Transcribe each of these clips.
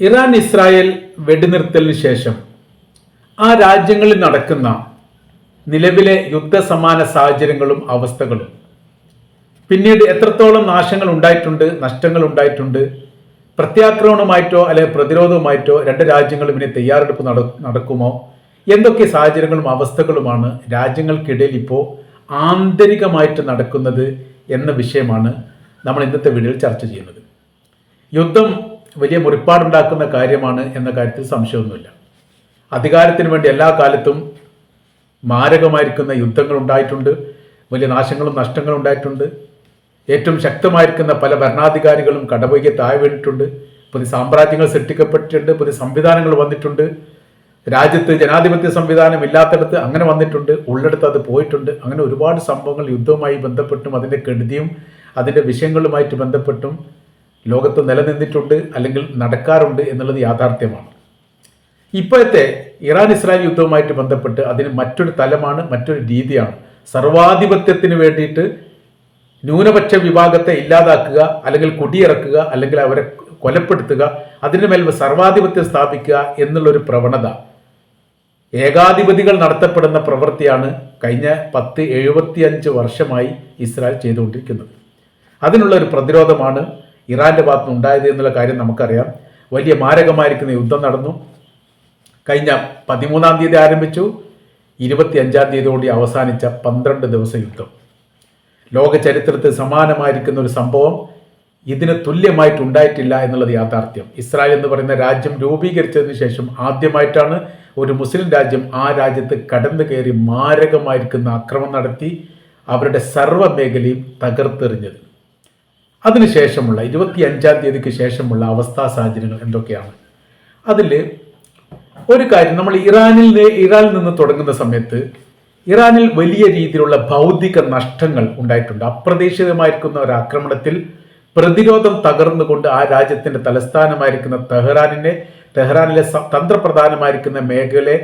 Iran Israel വെടിനിർത്തലിന് ശേഷം ആ രാജ്യങ്ങളിൽ നടക്കുന്ന നിലവിലെ യുദ്ധസമാന സാഹചര്യങ്ങളും അവസ്ഥകളും പിന്നീട് എത്രത്തോളം നാശങ്ങൾ ഉണ്ടായിട്ടുണ്ട് നഷ്ടങ്ങൾ ഉണ്ടായിട്ടുണ്ട് പ്രത്യാക്രമണമായിട്ടോ അല്ലെങ്കിൽ പ്രതിരോധവുമായിട്ടോ രണ്ട് രാജ്യങ്ങളും ഇനി തയ്യാറെടുപ്പ് നടക്കുമോ എന്തൊക്കെ സാഹചര്യങ്ങളും അവസ്ഥകളുമാണ് രാജ്യങ്ങൾക്കിടയിൽ ഇപ്പോൾ ആന്തരികമായിട്ട് നടക്കുന്നത് എന്ന വിഷയമാണ് നമ്മൾ ഇന്നത്തെ വീഡിയോയിൽ ചർച്ച ചെയ്യുന്നത്. യുദ്ധം വലിയ മുറിപ്പാടുണ്ടാക്കുന്ന കാര്യമാണ് എന്ന കാര്യത്തിൽ സംശയമൊന്നുമില്ല. അധികാരത്തിന് വേണ്ടി എല്ലാ കാലത്തും മാരകമായിരിക്കുന്ന യുദ്ധങ്ങൾ ഉണ്ടായിട്ടുണ്ട് വലിയ നാശങ്ങളും നഷ്ടങ്ങളും ഉണ്ടായിട്ടുണ്ട് ഏറ്റവും ശക്തമായിരിക്കുന്ന പല ഭരണാധികാരികളും കടവയ്ക്ക് താഴെ വീണിട്ടുണ്ട്. പുതിയ സാമ്രാജ്യങ്ങൾ സൃഷ്ടിക്കപ്പെട്ടിട്ടുണ്ട്. പുതിയ സംവിധാനങ്ങൾ വന്നിട്ടുണ്ട്. രാജ്യത്ത് ജനാധിപത്യ സംവിധാനം ഇല്ലാത്തടത്ത് അങ്ങനെ വന്നിട്ടുണ്ട്. ഉള്ളിടത്ത് അത് പോയിട്ടുണ്ട്. അങ്ങനെ ഒരുപാട് സംഭവങ്ങൾ യുദ്ധവുമായി ബന്ധപ്പെട്ടും അതിന്റെ കെടുതിയും അതിന്റെ വിഷയങ്ങളുമായിട്ട് ബന്ധപ്പെട്ടും ലോകത്ത് നിലനിന്നിട്ടുണ്ട് അല്ലെങ്കിൽ നടക്കാറുണ്ട് എന്നുള്ളത് യാഥാർത്ഥ്യമാണ്. ഇപ്പോഴത്തെ ഇറാൻ ഇസ്രായേൽ യുദ്ധവുമായിട്ട് ബന്ധപ്പെട്ട് അതിന് മറ്റൊരു തലമാണ് മറ്റൊരു രീതിയാണ്. സർവാധിപത്യത്തിന് വേണ്ടിയിട്ട് ന്യൂനപക്ഷ വിഭാഗത്തെ ഇല്ലാതാക്കുക അല്ലെങ്കിൽ കുടിയിറക്കുക അല്ലെങ്കിൽ അവരെ കൊലപ്പെടുത്തുക അതിന് മേൽ സർവാധിപത്യം സ്ഥാപിക്കുക എന്നുള്ളൊരു പ്രവണത. ഏകാധിപതികൾ നടത്തപ്പെടുന്ന പ്രവൃത്തിയാണ് കഴിഞ്ഞ പത്ത് എഴുപത്തിയഞ്ച് വർഷമായി ഇസ്രായേൽ ചെയ്തുകൊണ്ടിരിക്കുന്നത്. അതിനുള്ള ഒരു പ്രതിരോധമാണ് ഇറാന്റെ ഭാഗത്ത് ഉണ്ടായത് എന്നുള്ള കാര്യം നമുക്കറിയാം. വലിയ മാരകമായിരിക്കുന്ന യുദ്ധം നടന്നു. കഴിഞ്ഞ പതിമൂന്നാം തീയതി ആരംഭിച്ചു. ഇരുപത്തി അഞ്ചാം തീയതിയോടെ അവസാനിച്ച പന്ത്രണ്ട് ദിവസ യുദ്ധം. ലോക ചരിത്രത്തിൽ സമാനമായിരിക്കുന്ന ഒരു സംഭവം ഇതിന് തുല്യമായിട്ട് ഉണ്ടായിട്ടില്ല എന്നുള്ളത് യാഥാർത്ഥ്യം. ഇസ്രായേൽ എന്ന് പറയുന്ന രാജ്യം രൂപീകരിച്ചതിന് ശേഷം ആദ്യമായിട്ടാണ് ഒരു മുസ്ലിം രാജ്യം ആ രാജ്യത്ത് കടന്നു കയറി മാരകമായിരിക്കുന്ന ആക്രമണം നടത്തി അവരുടെ സർവ മേഖലയും തകർത്തെറിഞ്ഞത്. അതിനുശേഷമുള്ള ഇരുപത്തി അഞ്ചാം തീയതിക്ക് ശേഷമുള്ള അവസ്ഥാ സാഹചര്യങ്ങൾ എന്തൊക്കെയാണ്? അതിൽ ഒരു കാര്യം നമ്മൾ ഇറാനിൽ ഇറാനിൽ നിന്ന് തുടങ്ങുന്ന സമയത്ത് ഇറാനിൽ വലിയ രീതിയിലുള്ള ഭൗതിക നഷ്ടങ്ങൾ ഉണ്ടായിട്ടുണ്ട്. അപ്രതീക്ഷിതമായിരിക്കുന്ന ഒരു ആക്രമണത്തിൽ പ്രതിരോധം തകർന്നുകൊണ്ട് ആ രാജ്യത്തിന്റെ തലസ്ഥാനമായിരിക്കുന്ന തെഹ്റാനിനെ തെഹ്റാനിലെ തന്ത്രപ്രധാനമായിരിക്കുന്ന മേഖലയെ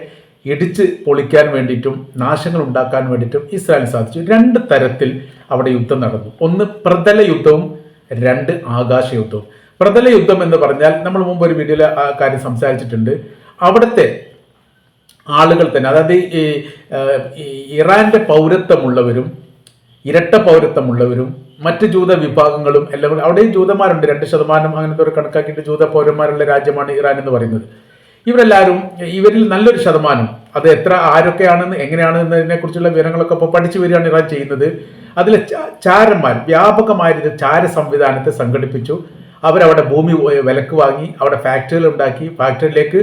ഇടിച്ച് പൊളിക്കാൻ വേണ്ടിയിട്ടും നാശങ്ങൾ ഉണ്ടാക്കാൻ വേണ്ടിയിട്ടും ഇസ്രായേലിന് സാധിച്ചു. രണ്ട് തരത്തിൽ അവിടെ യുദ്ധം നടന്നു. ഒന്ന് പ്രതല യുദ്ധവും രണ്ട് ആകാശ യുദ്ധവും പ്രതല യുദ്ധം എന്ന് പറഞ്ഞാൽ നമ്മൾ മുമ്പ് ഒരു വീഡിയോയിൽ ആ കാര്യം സംസാരിച്ചിട്ടുണ്ട്. അവിടുത്തെ ആളുകൾ തന്നെ അതായത് ഈ ഇറാന്റെ പൗരത്വമുള്ളവരും ഇരട്ട പൗരത്വമുള്ളവരും മറ്റ് ജൂത വിഭാഗങ്ങളും എല്ലാം അവിടെയും ജൂതന്മാരുണ്ട് രണ്ട് ശതമാനം അങ്ങനത്തെ ഒരു കണക്കാക്കിയിട്ട് ജൂത പൗരന്മാരുള്ള രാജ്യമാണ് ഇറാൻ എന്ന് പറയുന്നത്. ഇവരെല്ലാവരും ഇവരിൽ നല്ലൊരു ശതമാനം അത് എത്ര ആരൊക്കെയാണെന്ന് എങ്ങനെയാണ് എന്നതിനെ കുറിച്ചുള്ള വിവരങ്ങളൊക്കെ ഇപ്പോൾ പഠിച്ചു വരികയാണ് ഇറാൻ ചെയ്യുന്നത്. അതിലെ ചാരന്മാർ വ്യാപകമായ രീതിയിൽ ചാര സംവിധാനത്തെ സംഘടിപ്പിച്ചു. അവരവിടെ ഭൂമി വിലക്ക് വാങ്ങി അവിടെ ഫാക്ടറികൾ ഉണ്ടാക്കി ഫാക്ടറിയിലേക്ക്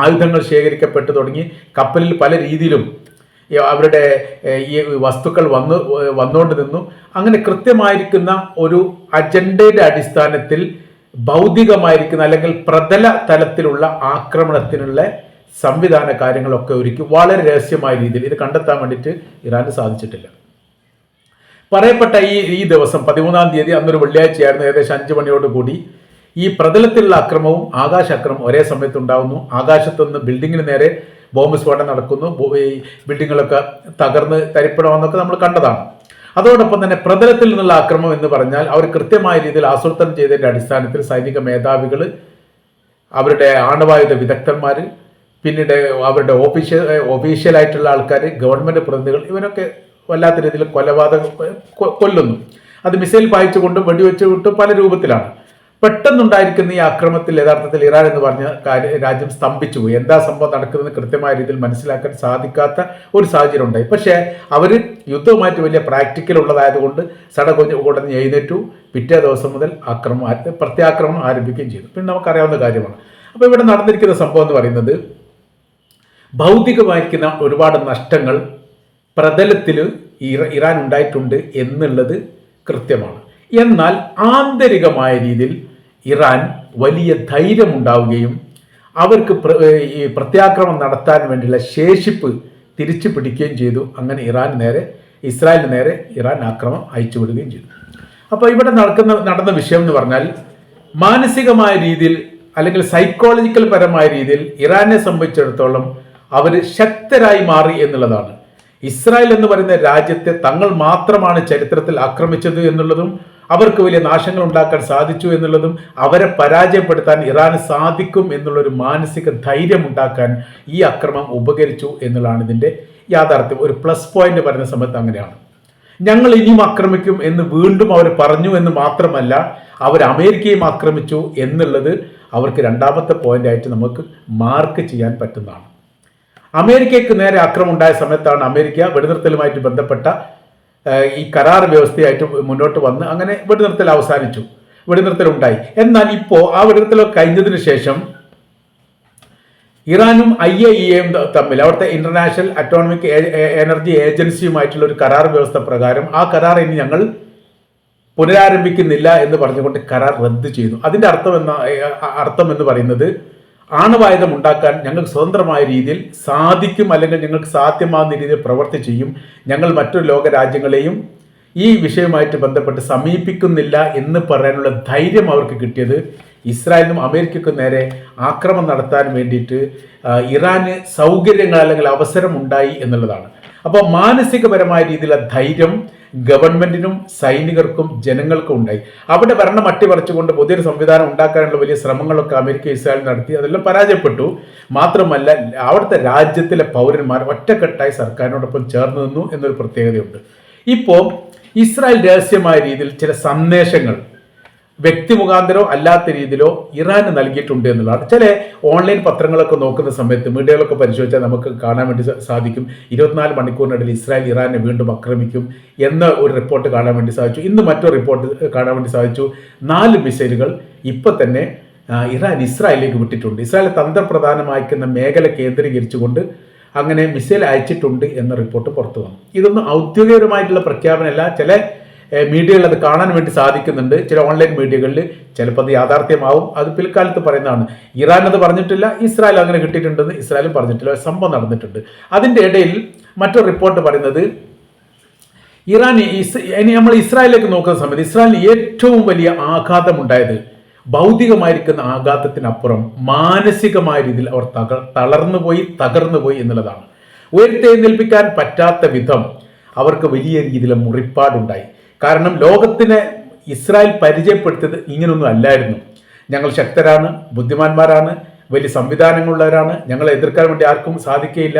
ആയുധങ്ങൾ ശേഖരിക്കപ്പെട്ടു തുടങ്ങി. കപ്പലിൽ പല രീതിയിലും അവരുടെ ഈ വസ്തുക്കൾ വന്നു വന്നുകൊണ്ട് നിന്നു. അങ്ങനെ കൃത്യമായിരിക്കുന്ന ഒരു അജണ്ടയുടെ അടിസ്ഥാനത്തിൽ ഭൗതികമായിരിക്കുന്ന അല്ലെങ്കിൽ പ്രതല തലത്തിലുള്ള ആക്രമണത്തിനുള്ള സംവിധാന കാര്യങ്ങളൊക്കെ ഒരുക്കി വളരെ രഹസ്യമായ രീതിയിൽ ഇത് കണ്ടെത്താൻ വേണ്ടിയിട്ട് ഇറാന് സാധിച്ചിട്ടില്ല. പറയപ്പെട്ട ഈ ഈ ദിവസം പതിമൂന്നാം തീയതി അന്നൊരു വെള്ളിയാഴ്ചയായിരുന്നു ഏകദേശം അഞ്ചു മണിയോട് കൂടി ഈ പ്രതലത്തിലുള്ള അക്രമവും ആകാശ അക്രമം ഒരേ സമയത്ത് ഉണ്ടാകുന്നു ആകാശത്തുനിന്ന് ബിൽഡിങ്ങിന് നേരെ ബോംബ് സ്ഫോടനം നടക്കുന്നു. ബിൽഡിങ്ങുകളൊക്കെ തകർന്ന് തരിപ്പണമെന്നൊക്കെ നമ്മൾ കണ്ടതാണ്. അതോടൊപ്പം തന്നെ പ്രതലത്തിൽ നിന്നുള്ള ആക്രമം എന്ന് പറഞ്ഞാൽ അവർ കൃത്യമായ രീതിയിൽ ആസൂത്രണം ചെയ്തതിന്റെ അടിസ്ഥാനത്തിൽ സൈനിക മേധാവികൾ അവരുടെ ആണവായുധ വിദഗ്ധന്മാർ പിന്നീട് അവരുടെ ഓഫീഷ്യൽ ഒഫീഷ്യലായിട്ടുള്ള ആൾക്കാർ ഗവൺമെന്റ് പ്രതിനിധികൾ ഇവരൊക്കെ വല്ലാത്ത രീതിയിൽ കൊലപാതകം കൊല്ലുന്നു. അത് മിസൈൽ പായിച്ചുകൊണ്ടും വെടിവെച്ചുകൊണ്ടും പല രൂപത്തിലാണ്. പെട്ടെന്നുണ്ടായിരിക്കുന്ന ഈ ആക്രമണത്തിൽ യഥാർത്ഥത്തിൽ ഇറാൻ എന്ന് പറഞ്ഞ രാജ്യം സ്തംഭിച്ചു പോയി. എന്താ സംഭവം നടക്കുന്നത് കൃത്യമായ രീതിയിൽ മനസ്സിലാക്കാൻ സാധിക്കാത്ത ഒരു സാഹചര്യം ഉണ്ടായി. പക്ഷേ അവർ യുദ്ധവുമായിട്ട് വലിയ പ്രാക്ടിക്കൽ ഉള്ളതായതുകൊണ്ട് സടകൊഞ്ഞ് ഉടനെ എഴുന്നേറ്റു. പിറ്റേ ദിവസം മുതൽ ആക്രമണം പ്രത്യാക്രമണം ആരംഭിക്കുകയും ചെയ്തു. പിന്നെ നമുക്കറിയാവുന്ന കാര്യമാണ്. അപ്പോൾ ഇവിടെ നടന്നിരിക്കുന്ന സംഭവം എന്ന് പറയുന്നത് ഭൗതികമായിരിക്കുന്ന ഒരുപാട് നഷ്ടങ്ങൾ പ്രതലത്തിൽ ഇറാൻ ഉണ്ടായിട്ടുണ്ട് എന്നുള്ളത് കൃത്യമാണ്. എന്നാൽ ആന്തരികമായ രീതിയിൽ ഇറാൻ വലിയ ധൈര്യമുണ്ടാവുകയും അവർക്ക് ഈ പ്രത്യാക്രമണം നടത്താൻ വേണ്ടിയുള്ള ശേഷിപ്പ് തിരിച്ചു പിടിക്കുകയും ചെയ്തു. അങ്ങനെ ഇറാൻ നേരെ ഇസ്രായേലിന് നേരെ ഇറാൻ ആക്രമണം അയച്ചുവിടുകയും ചെയ്തു. അപ്പോൾ ഇവിടെ നടക്കുന്ന നടന്ന വിഷയം എന്ന് പറഞ്ഞാൽ മാനസികമായ രീതിയിൽ അല്ലെങ്കിൽ സൈക്കോളജിക്കൽ പരമായ രീതിയിൽ ഇറാനെ സംബന്ധിച്ചിടത്തോളം അവർ ശക്തരായി മാറി എന്നുള്ളതാണ്. ഇസ്രായേൽ എന്ന് പറയുന്ന രാജ്യത്തെ തങ്ങൾ മാത്രമാണ് ചരിത്രത്തിൽ ആക്രമിച്ചത് എന്നുള്ളതും അവർക്ക് വലിയ നാശങ്ങൾ ഉണ്ടാക്കാൻ സാധിച്ചു എന്നുള്ളതും അവരെ പരാജയപ്പെടുത്താൻ ഇറാന് സാധിക്കും എന്നുള്ളൊരു മാനസിക ധൈര്യം ഉണ്ടാക്കാൻ ഈ അക്രമം ഉപകരിച്ചു എന്നുള്ളതാണ് ഇതിന്റെ യാഥാർത്ഥ്യം. ഒരു പ്ലസ് പോയിന്റ് പറയുന്ന സമയത്ത് അങ്ങനെയാണ്. ഞങ്ങൾ ഇനിയും ആക്രമിക്കും എന്ന് വീണ്ടും അവർ പറഞ്ഞു എന്ന് മാത്രമല്ല അവർ അമേരിക്കയും ആക്രമിച്ചു എന്നുള്ളത് അവർക്ക് രണ്ടാമത്തെ പോയിന്റ് ആയിട്ട് നമുക്ക് മാർക്ക് ചെയ്യാൻ പറ്റുന്നതാണ്. അമേരിക്കയ്ക്ക് നേരെ ആക്രമം ഉണ്ടായ സമയത്താണ് അമേരിക്ക വെടിനിർത്തലുമായിട്ട് ബന്ധപ്പെട്ട ഈ കരാർ വ്യവസ്ഥയായിട്ട് മുന്നോട്ട് വന്ന് അങ്ങനെ വെടിനിർത്തൽ അവസാനിച്ചു. വെടിനിർത്തൽ ഉണ്ടായി എന്നാൽ ഇപ്പോൾ ആ വെടിനിർത്തൽ കഴിഞ്ഞതിന് ശേഷം ഇറാനും ഐ എ ഇ എയും തമ്മിൽ അവിടുത്തെ ഇന്റർനാഷണൽ അറ്റോണമിക് എനർജി ഏജൻസിയുമായിട്ടുള്ള ഒരു കരാർ വ്യവസ്ഥ പ്രകാരം ആ കരാർ ഇനി ഞങ്ങൾ പുനരാരംഭിക്കുന്നില്ല എന്ന് പറഞ്ഞുകൊണ്ട് കരാർ റദ്ദ് ചെയ്തു അതിന്റെ അർത്ഥം എന്ന അർത്ഥം എന്ന് പറയുന്നത് ആണവായുധം ഉണ്ടാക്കാൻ ഞങ്ങൾക്ക് സ്വതന്ത്രമായ രീതിയിൽ സാധിക്കും അല്ലെങ്കിൽ ഞങ്ങൾക്ക് സാധ്യമാകുന്ന രീതിയിൽ പ്രവർത്തി ചെയ്യും. ഞങ്ങൾ മറ്റു ലോക രാജ്യങ്ങളെയും ഈ വിഷയവുമായിട്ട് ബന്ധപ്പെട്ട് സമീപിക്കുന്നില്ല എന്ന് പറയാനുള്ള ധൈര്യം അവർക്ക് കിട്ടിയത് ഇസ്രായേലിനും അമേരിക്കയ്ക്കും നേരെ ആക്രമണം നടത്താൻ വേണ്ടിയിട്ട് ഇറാന് സൗകര്യങ്ങൾ അല്ലെങ്കിൽ അവസരം ഉണ്ടായി എന്നുള്ളതാണ്. അപ്പോൾ മാനസികപരമായ രീതിയിലുള്ള ധൈര്യം ഗവൺമെന്റിനും സൈനികർക്കും ജനങ്ങൾക്കും ഉണ്ടായി. അവിടെ ഭരണം അട്ടിമറിച്ചുകൊണ്ട് പുതിയൊരു സംവിധാനം ഉണ്ടാക്കാനുള്ള വലിയ ശ്രമങ്ങളൊക്കെ അമേരിക്ക ഇസ്രായേൽ നടത്തി. അതെല്ലാം പരാജയപ്പെട്ടു. മാത്രമല്ല അവിടുത്തെ രാജ്യത്തിലെ പൗരന്മാർ ഒറ്റക്കെട്ടായി സർക്കാരിനോടൊപ്പം ചേർന്ന് നിന്നു എന്നൊരു പ്രത്യേകതയുണ്ട്. ഇപ്പോൾ ഇസ്രായേൽ രഹസ്യമായ രീതിയിൽ ചില സന്ദേശങ്ങൾ വ്യക്തി മുഖാന്തരോ അല്ലാത്ത രീതിയിലോ ഇറാന് നൽകിയിട്ടുണ്ട് എന്നുള്ളതാണ്. ചില ഓൺലൈൻ പത്രങ്ങളൊക്കെ നോക്കുന്ന സമയത്ത് മീഡിയകളൊക്കെ പരിശോധിച്ചാൽ നമുക്ക് കാണാൻ വേണ്ടി സാധിക്കും. ഇരുപത്തിനാല് മണിക്കൂറിനിടയിൽ ഇസ്രായേൽ ഇറാനെ വീണ്ടും ആക്രമിക്കും എന്ന ഒരു റിപ്പോർട്ട് കാണാൻ വേണ്ടി സാധിച്ചു. ഇന്ന് മറ്റൊരു റിപ്പോർട്ട് കാണാൻ വേണ്ടി സാധിച്ചു. നാല് മിസൈലുകൾ ഇപ്പം തന്നെ ഇറാൻ ഇസ്രായേലിലേക്ക് വിട്ടിട്ടുണ്ട്. ഇസ്രായേൽ തന്ത്രപ്രധാനമായിരിക്കുന്ന മേഖല കേന്ദ്രീകരിച്ചുകൊണ്ട് അങ്ങനെ മിസൈൽ അയച്ചിട്ടുണ്ട് എന്ന റിപ്പോർട്ട് പുറത്തു വന്നു. ഇതൊന്നും ഔദ്യോഗികപരമായിട്ടുള്ള പ്രഖ്യാപനമല്ല. ചില മീഡിയകളിൽ അത് കാണാൻ വേണ്ടി സാധിക്കുന്നുണ്ട്. ചില ഓൺലൈൻ മീഡിയകളിൽ ചിലപ്പോൾ അത് യാഥാർത്ഥ്യമാവും. അത് പിൽക്കാലത്ത് പറയുന്നതാണ്. ഇറാൻ അത് പറഞ്ഞിട്ടില്ല ഇസ്രായേൽ അങ്ങനെ കിട്ടിയിട്ടുണ്ടെന്ന് ഇസ്രായേലും പറഞ്ഞിട്ടില്ല സംഭവം നടന്നിട്ടുണ്ട്. അതിന്റെ ഇടയിൽ മറ്റൊരു റിപ്പോർട്ട് പറയുന്നത് ഇറാൻ ഇനി നമ്മൾ ഇസ്രായേലിലേക്ക് നോക്കുന്ന സമയത്ത് ഇസ്രായേലിന് ഏറ്റവും വലിയ ആഘാതമുണ്ടായത് ഭൗതികമായിരിക്കുന്ന ആഘാതത്തിനപ്പുറം മാനസികമായ രീതിയിൽ അവർ തക തകർന്നു പോയി എന്നുള്ളതാണ്. ഉയർത്തെഴുന്നേൽപ്പിക്കാൻ പറ്റാത്ത വിധം അവർക്ക് വലിയ രീതിയിലെ മുറിപ്പാടുണ്ടായി. കാരണം ലോകത്തിനെ ഇസ്രായേൽ പരിചയപ്പെടുത്തിയത് ഇങ്ങനൊന്നും അല്ലായിരുന്നു. ഞങ്ങൾ ശക്തരാണ് ബുദ്ധിമാന്മാരാണ് വലിയ സംവിധാനങ്ങളുള്ളവരാണ്. ഞങ്ങളെ എതിർക്കാൻ വേണ്ടി ആർക്കും സാധിക്കുകയില്ല.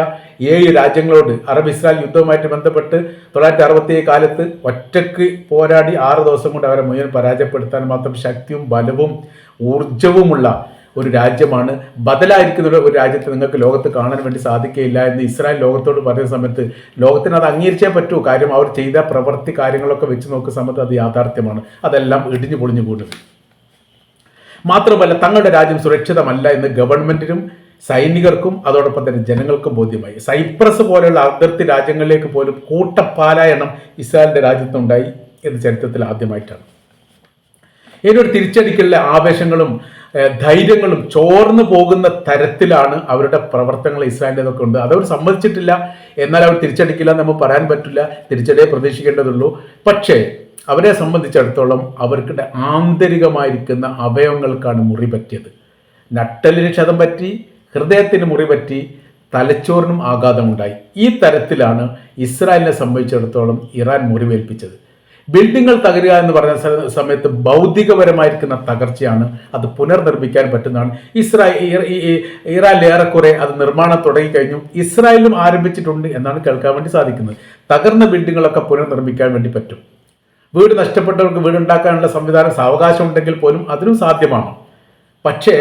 ഏഴ് രാജ്യങ്ങളോട് അറബ് ഇസ്രായേൽ യുദ്ധവുമായിട്ട് ബന്ധപ്പെട്ട് തൊള്ളായിരത്തി അറുപത്തി കാലത്ത് ഒറ്റയ്ക്ക് പോരാടി ആറ് ദിവസം കൊണ്ട് അവരെ മുഴുവൻ പരാജയപ്പെടുത്താൻ മാത്രം ശക്തിയും ബലവും ഊർജവുമുള്ള ഒരു രാജ്യമാണ്. ബദലായിരിക്കുന്ന ഒരു- രാജ്യത്തെ നിങ്ങൾക്ക് ലോകത്ത് കാണാൻ വേണ്ടി സാധിക്കുകയില്ല എന്ന് ഇസ്രായേൽ ലോകത്തോട് പറയുന്ന സമയത്ത് ലോകത്തിന് അത് അംഗീകരിച്ചേ പറ്റൂ. കാര്യം അവർ ചെയ്ത പ്രവൃത്തി കാര്യങ്ങളൊക്കെ വെച്ച് നോക്കുന്ന സമയത്ത് അത് യാഥാർത്ഥ്യമാണ്. അതെല്ലാം ഇടിഞ്ഞു പൊളിഞ്ഞു കൂടും. മാത്രമല്ല തങ്ങളുടെ രാജ്യം സുരക്ഷിതമല്ല എന്ന് ഗവൺമെന്റിനും സൈനികർക്കും അതോടൊപ്പം തന്നെ ജനങ്ങൾക്കും ബോധ്യമായി. സൈപ്രസ് പോലെയുള്ള അതിർത്തി രാജ്യങ്ങളിലേക്ക് പോലും കൂട്ടപ്പാലായണം ഇസ്രായേലിന്റെ രാജ്യത്തുണ്ടായി എന്ന് ചരിത്രത്തിൽ ആദ്യമായിട്ടാണ്. ഇതിനൊരു തിരിച്ചടിക്കലിലെ ആവേശങ്ങളും ധൈര്യങ്ങളും ചോർന്നു പോകുന്ന തരത്തിലാണ് അവരുടെ പ്രവർത്തനങ്ങൾ ഇസ്രായേലിന്റെതൊക്കെ ഉണ്ട്. അതവർ സമ്മതിച്ചിട്ടില്ല. എന്നാൽ അവർ തിരിച്ചടിക്കില്ല എന്ന് നമുക്ക് പറയാൻ പറ്റില്ല. തിരിച്ചടിയെ പ്രതീക്ഷിക്കേണ്ടതുള്ളൂ. പക്ഷേ അവരെ സംബന്ധിച്ചിടത്തോളം അവർക്കിടെ ആന്തരികമായിരിക്കുന്ന അവയവങ്ങൾക്കാണ് മുറി പറ്റിയത്. നട്ടലിന് ക്ഷതം പറ്റി ഹൃദയത്തിന് മുറി പറ്റി തലച്ചോറിനും ആഘാതമുണ്ടായി. ഈ തരത്തിലാണ് ഇസ്രായേലിനെ സംബന്ധിച്ചിടത്തോളം ഇറാൻ മുറിവേൽപ്പിച്ചത്. ബിൽഡിങ്ങൾ തകരുക എന്ന് പറഞ്ഞ സമയത്ത് ഭൗതികപരമായിരിക്കുന്ന തകർച്ചയാണ് അത് പുനർനിർമ്മിക്കാൻ പറ്റുന്നതാണ്. ഇസ്രായേൽ ഇറാൻ ഏറെക്കുറെ അത് നിർമ്മാണം തുടങ്ങിക്കഴിഞ്ഞു. ഇസ്രായേലും ആരംഭിച്ചിട്ടുണ്ട് എന്നാണ് കേൾക്കാൻ വേണ്ടി സാധിക്കുന്നത്. തകർന്ന ബിൽഡിങ്ങുകളൊക്കെ പുനർനിർമ്മിക്കാൻ വേണ്ടി പറ്റും. വീട് നഷ്ടപ്പെട്ടവർക്ക് വീടുണ്ടാക്കാനുള്ള സംവിധാനം സാവകാശം ഉണ്ടെങ്കിൽ പോലും അതിനും സാധ്യമാണ്. പക്ഷേ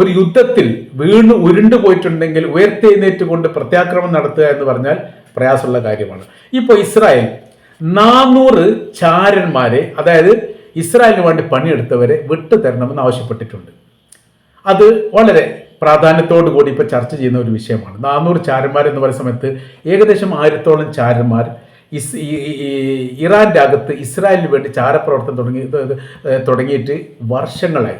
ഒരു യുദ്ധത്തിൽ വീണ് ഉരുണ്ടു പോയിട്ടുണ്ടെങ്കിൽ ഉയർത്തെഴുന്നേറ്റ് കൊണ്ട് പ്രത്യാക്രമണം നടത്തുക എന്ന് പറഞ്ഞാൽ പ്രയാസമുള്ള കാര്യമാണ്. ഇപ്പോൾ ഇസ്രായേൽ നാനൂറ് ചാരന്മാരെ അതായത് ഇസ്രായേലിന് വേണ്ടി പണിയെടുത്തവരെ വിട്ടു തരണമെന്ന് ആവശ്യപ്പെട്ടിട്ടുണ്ട്. അത് വളരെ പ്രാധാന്യത്തോടു കൂടി ഇപ്പോൾ ചർച്ച ചെയ്യുന്ന ഒരു വിഷയമാണ്. നാനൂറ് ചാരന്മാർ എന്ന് പറയുന്ന സമയത്ത് ഏകദേശം ആയിരത്തോളം ചാരന്മാർ ഇസ് ഇറാന്റെ അകത്ത് ഇസ്രായേലിന് വേണ്ടി ചാരപ്രവർത്തനം തുടങ്ങി തുടങ്ങിയിട്ട് വർഷങ്ങളായി.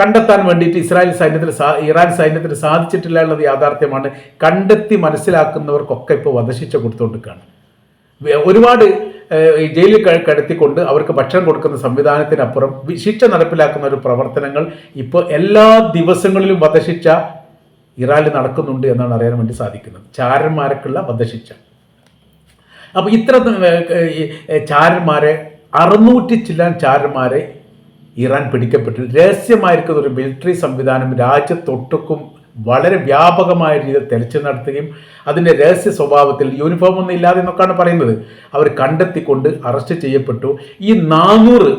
കണ്ടെത്താൻ വേണ്ടിയിട്ട് ഇസ്രായേൽ സൈന്യത്തിന് സാ- ഇറാൻ സൈന്യത്തിന് സാധിച്ചിട്ടില്ല എന്നുള്ളത് യാഥാർത്ഥ്യമാണ്. കണ്ടെത്തി മനസ്സിലാക്കുന്നവർക്കൊക്കെ ഇപ്പോൾ വധശിക്ഷ കൊടുത്തുകൊണ്ടിരിക്കുകയാണ് ഒരുപാട് ജയിലിൽ കടത്തിക്കൊണ്ട് അവർക്ക് ഭക്ഷണം കൊടുക്കുന്ന സംവിധാനത്തിനപ്പുറം ശിക്ഷ നടപ്പിലാക്കുന്ന ഒരു പ്രവർത്തനങ്ങൾ ഇപ്പോൾ എല്ലാ ദിവസങ്ങളിലും വധശിക്ഷ ഇറാനിൽ നടക്കുന്നുണ്ട് എന്നാണ് അറിയാൻ വേണ്ടി സാധിക്കുന്നത്. ചാരന്മാർക്കുള്ള വധശിക്ഷ. അപ്പോൾ ഇത്ര ചാരന്മാരെ അറുന്നൂറ്റി ചില്ലാൻ ചാരന്മാരെ ഇറാൻ പിടിക്കപ്പെട്ടു. രഹസ്യമായിരിക്കുന്ന ഒരു മിലിറ്ററി സംവിധാനം രാജ്യത്തൊട്ടുക്കും വളരെ വ്യാപകമായ രീതിയിൽ തെരച്ചിൽ നടത്തുകയും അതിന്റെ രഹസ്യ സ്വഭാവത്തിൽ യൂണിഫോം ഒന്നും ഇല്ലാതെ എന്നൊക്കെയാണ് പറയുന്നത്. അവർ കണ്ടെത്തിക്കൊണ്ട് അറസ്റ്റ് ചെയ്യപ്പെട്ടു. ഈ നാനൂറ്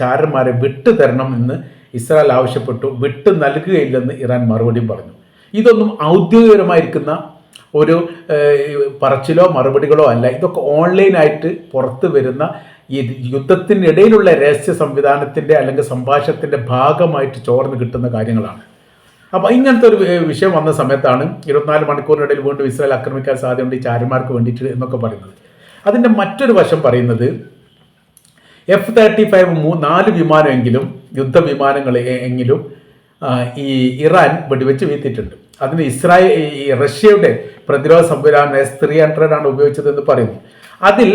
ചാരന്മാരെ വിട്ടു തരണം എന്ന് ഇസ്രായേൽ ആവശ്യപ്പെട്ടു. വിട്ടു നൽകുകയില്ലെന്ന് ഇറാൻ മറുപടിയും പറഞ്ഞു. ഇതൊന്നും ഔദ്യോഗികപരമായിരിക്കുന്ന ഒരു പറച്ചിലോ മറുപടികളോ അല്ല. ഇതൊക്കെ ഓൺലൈനായിട്ട് പുറത്ത് വരുന്ന ഈ യുദ്ധത്തിനിടയിലുള്ള രഹസ്യ സംവിധാനത്തിന്റെ അല്ലെങ്കിൽ സംഭാഷണത്തിന്റെ ഭാഗമായിട്ട് ചോർന്ന് കിട്ടുന്ന കാര്യങ്ങളാണ്. അപ്പോൾ ഇങ്ങനത്തെ ഒരു വിഷയം വന്ന സമയത്താണ് ഇരുപത്തിനാല് മണിക്കൂറിനിടയിൽ വീണ്ടും ഇസ്രായേൽ ആക്രമിക്കാൻ സാധ്യതയുണ്ട് ഈ ചാരന്മാർക്ക് വേണ്ടിയിട്ട് എന്നൊക്കെ പറയുന്നത്. അതിന്റെ മറ്റൊരു വശം പറയുന്നത് എഫ് തേർട്ടി ഫൈവ് മൂ നാല് വിമാനമെങ്കിലും യുദ്ധവിമാനങ്ങൾ എങ്കിലും ഈ ഇറാൻ വെടിവെച്ച് വീഴ്ത്തിയിട്ടുണ്ട്. അതിന് ഇസ്രായേൽ ഈ റഷ്യയുടെ പ്രതിരോധ സംവിധാനം എസ് ത്രീ ഹൺഡ്രഡ് ആണ് ഉപയോഗിച്ചതെന്ന് പറയുന്നു. അതിൽ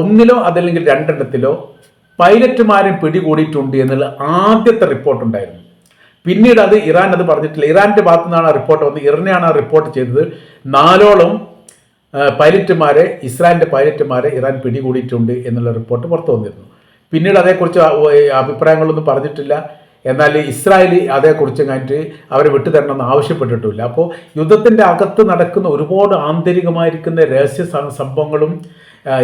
ഒന്നിലോ അതല്ലെങ്കിൽ രണ്ടെണ്ണത്തിലോ പൈലറ്റുമാരെ പിടികൂടിയിട്ടുണ്ട് എന്നുള്ള ആദ്യത്തെ റിപ്പോർട്ട് ഉണ്ടായിരുന്നു പിന്നീട് അത് ഇറാൻ അത് പറഞ്ഞിട്ടില്ല. ഇറാന്റെ ഭാഗത്തു നിന്നാണ് ആ റിപ്പോർട്ട് വന്നത്. ഇറാനെയാണ് ആ റിപ്പോർട്ട് ചെയ്തത്. നാലോളം പൈലറ്റുമാരെ ഇസ്രായേലിന്റെ പൈലറ്റുമാരെ ഇറാൻ പിടികൂടിയിട്ടുണ്ട് എന്നുള്ള റിപ്പോർട്ട് പുറത്തു വന്നിരുന്നു. പിന്നീട് അതേക്കുറിച്ച് അഭിപ്രായങ്ങളൊന്നും പറഞ്ഞിട്ടില്ല. എന്നാൽ ഇസ്രായേൽ അതേക്കുറിച്ച് കഴിഞ്ഞിട്ട് അവരെ വിട്ടുതരണമെന്ന് ആവശ്യപ്പെട്ടിട്ടില്ല അപ്പോൾ യുദ്ധത്തിന്റെ അകത്ത് നടക്കുന്ന ഒരുപാട് ആന്തരികമായിരിക്കുന്ന രഹസ്യ സംഭവങ്ങളും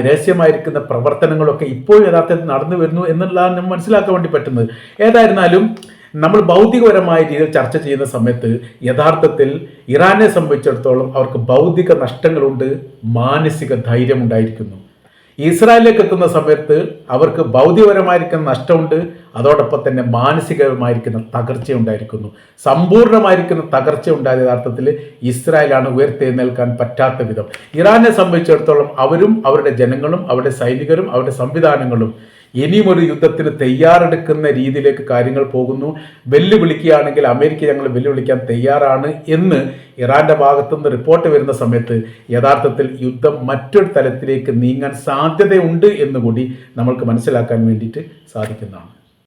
രഹസ്യമായിരിക്കുന്ന പ്രവർത്തനങ്ങളൊക്കെ ഇപ്പോഴും യഥാർത്ഥത്തിൽ നടന്നു വരുന്നു എന്നുള്ളതാണ് നമ്മൾ മനസ്സിലാക്കാൻ വേണ്ടി പറ്റുന്നത്. ഏതായിരുന്നാലും നമ്മൾ ഭൗതികപരമായ രീതിയിൽ ചർച്ച ചെയ്യുന്ന സമയത്ത് യഥാർത്ഥത്തിൽ ഇറാനെ സംബന്ധിച്ചിടത്തോളം അവർക്ക് ഭൗതിക നഷ്ടങ്ങളുണ്ട് മാനസിക ധൈര്യം ഉണ്ടായിരിക്കുന്നു. ഇസ്രായേലിലേക്ക് എത്തുന്ന സമയത്ത് അവർക്ക് ഭൗതികപരമായിരിക്കുന്ന നഷ്ടമുണ്ട് അതോടൊപ്പം തന്നെ മാനസികമായിരിക്കുന്ന തകർച്ച ഉണ്ടായിരിക്കുന്നു. സമ്പൂർണമായിരിക്കുന്ന തകർച്ച ഉണ്ടായ യഥാർത്ഥത്തിൽ ഇസ്രായേലാണ് ഉയർത്തെഴുന്നേൽക്കാൻ പറ്റാത്ത വിധം. ഇറാനെ സംബന്ധിച്ചിടത്തോളം അവരും അവരുടെ ജനങ്ങളും അവരുടെ സൈനികരും അവരുടെ സംവിധാനങ്ങളും ഇനിയും ഒരു യുദ്ധത്തിന് തയ്യാറെടുക്കുന്ന രീതിയിലേക്ക് കാര്യങ്ങൾ പോകുന്നു. വെല്ലുവിളിക്കുകയാണെങ്കിൽ അമേരിക്ക ഞങ്ങൾ വെല്ലുവിളിക്കാൻ തയ്യാറാണ് എന്ന് ഇറാന്റെ ഭാഗത്തുനിന്ന് റിപ്പോർട്ട് വരുന്ന സമയത്ത് യഥാർത്ഥത്തിൽ യുദ്ധം മറ്റൊരു തലത്തിലേക്ക് നീങ്ങാൻ സാധ്യതയുണ്ട് എന്നുകൂടി നമ്മൾക്ക് മനസ്സിലാക്കാൻ വേണ്ടിയിട്ട് സാധിക്കുന്നതാണ്.